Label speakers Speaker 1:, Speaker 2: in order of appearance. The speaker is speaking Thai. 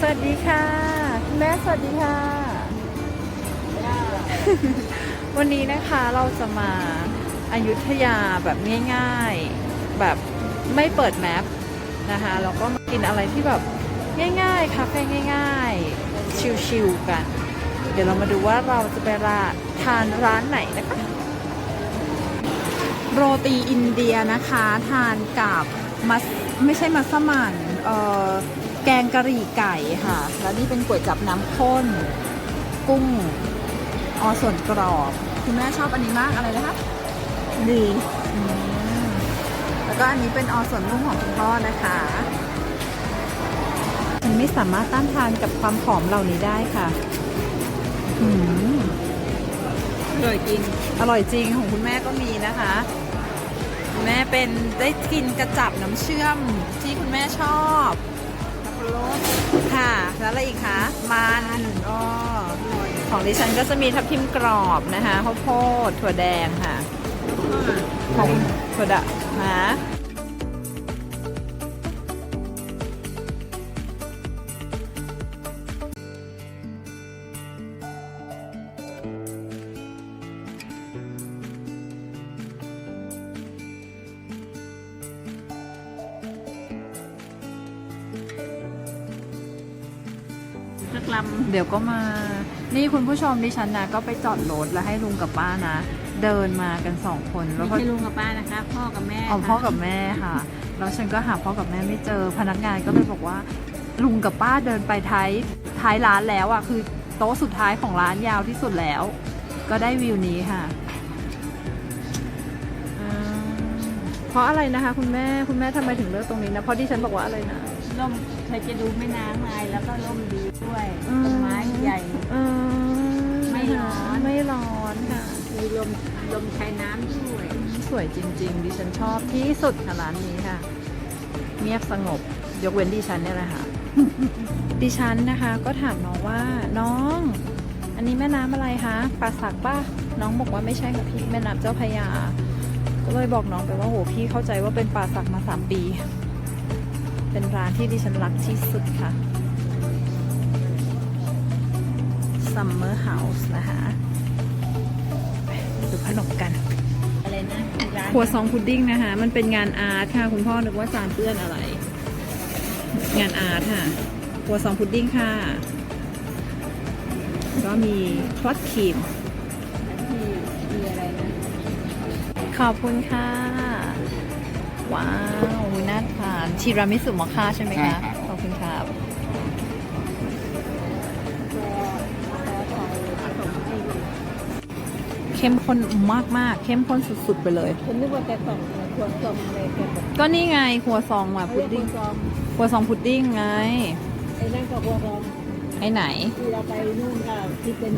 Speaker 1: สวัสดีค่ะคุณแม่สวัสดีค่ะ วันนี้นะคะเราจะมาอายุทยาแบบง่ายๆ แบบไม่เปิดแมปนะคะแล้วก็มากินอะไรที่แบบง่ายๆคาเฟ่ง่าย ๆ ชิลๆกัน เดี๋ยวเรามาดูว่าเราจะไปร้านทานร้านไหนนะคะ โรตีอินเดียนะคะ ทานกับมัสไม่ใช่มัสมั่นเอ่อ แกงกะหรี่ไก่ค่ะ แล้วนี่เป็นก๋วยจับน้ำข้น กุ้งออส่วนกรอบ คุณแม่ชอบอันนี้มากอะไรนะคะ
Speaker 2: ดี
Speaker 1: อืมแล้วก็อันนี้เป็นออส่วนนุ่มของคุณพ่อนะคะมันไม่สามารถต้านทานกับความหอมเหล่านี้ได้ค่ะ อืม
Speaker 2: อร่อยจริง
Speaker 1: อร่อยจริงของคุณแม่ก็มีนะคะ คุณแม่เป็นได้กินกระจับน้ำเชื่อมที่คุณแม่ชอบ ค่ะ แล้วอะไรอีกคะมันอ๋อของดิฉันก็จะมีทับทิมกรอบนะคะข้าวโพดถั่วแดงค่ะของถั่วดะนะ
Speaker 2: สักล
Speaker 1: เดี๋ยวก็มา นี่คุณผู้ชมดิฉันนะก็ไปจอดรถแล้วให้ลุงกับป้านะ เดินมากันสองคนำแล้ว
Speaker 2: ไม่
Speaker 1: ก็
Speaker 2: ใช่ลุงกับป้านะคะ พ่อกับแม่
Speaker 1: เอาพ่อกับแม่ค่ะ แล้วฉันก็หาพ่อกับแม่ไม่เจอ พนักงานก็เลยบอกว่า ลุงกับป้าเดินไปท้ายท้ายร้านแล้วอะ คือโต๊ะสุดท้ายของร้านยาวที่สุดแล้ว ก็ได้วิวนี้ค่ะ เพราะอะไรนะคะ คุณแม่คุณแม่ทำไมถึงเลือกตรงนี้นะเพราะที่ฉันบอกว่าอะไรนะ
Speaker 2: ร่มเธอจะดูแม่น้ำไงแล้วก็ร่มดีด้วย
Speaker 1: อืม
Speaker 2: ต้นไม้ใหญ่
Speaker 1: อืม
Speaker 2: ไม่ร้อน
Speaker 1: ไม่ร้อนค่ะ
Speaker 2: มีลมลมชายน้ำด้วย
Speaker 1: สวยจริง ๆ ดิฉันชอบที่สุดค่ะร้านนี้ค่ะ เงียบสงบ ยกเว้นดิฉันเนี่ยแหละค่ะ ดิฉันนะคะก็ถามน้องว่าน้อง อันนี้แม่น้ำอะไรคะป่าสักป่ะน้องบอกว่าไม่ใช่ค่ะพี่แม่น้ำเจ้าพระยา ก็เลยบอกน้องไปว่าโหพี่เข้าใจว่าเป็นป่าสักมาสามปี เป็นร้านที่ดิฉันรักที่สุดค่ะ Summer House นะคะไปดูขนมกัน
Speaker 2: อะไรนะร้าน
Speaker 1: ครัวซองพุดดิ้งนะคะ มันเป็นงานอาร์ตค่ะ คุณพ่อนึกว่าจานเปื้อนอะไร งานอาร์ตค่ะครัวซองพุดดิ้งค่ะ ก็มีทอดครีม ขอบคุณค่ะ ว้าวน่าทานทีรามิสุมอคค่าใช่ไหม
Speaker 3: ใช่
Speaker 1: คะ
Speaker 3: ครับ
Speaker 1: ขอบคุณครับ
Speaker 2: ตัวตัวของผสมให้ดู
Speaker 1: เข้มข้นมากๆเข้มข้นสุดๆไปเลย
Speaker 2: ฉันนึกว่าแกส่งขวดส่งเลยแกบอก
Speaker 1: ก็นี่ไงครัวซองมาพุดดิ้ง
Speaker 2: ซอง
Speaker 1: ครัวซองพุดดิ้งไง
Speaker 2: ไอ้นั่นก็ขวดซอง
Speaker 1: ไอ้ไหน
Speaker 2: ที่เราไปนู่นก็ที่เป็น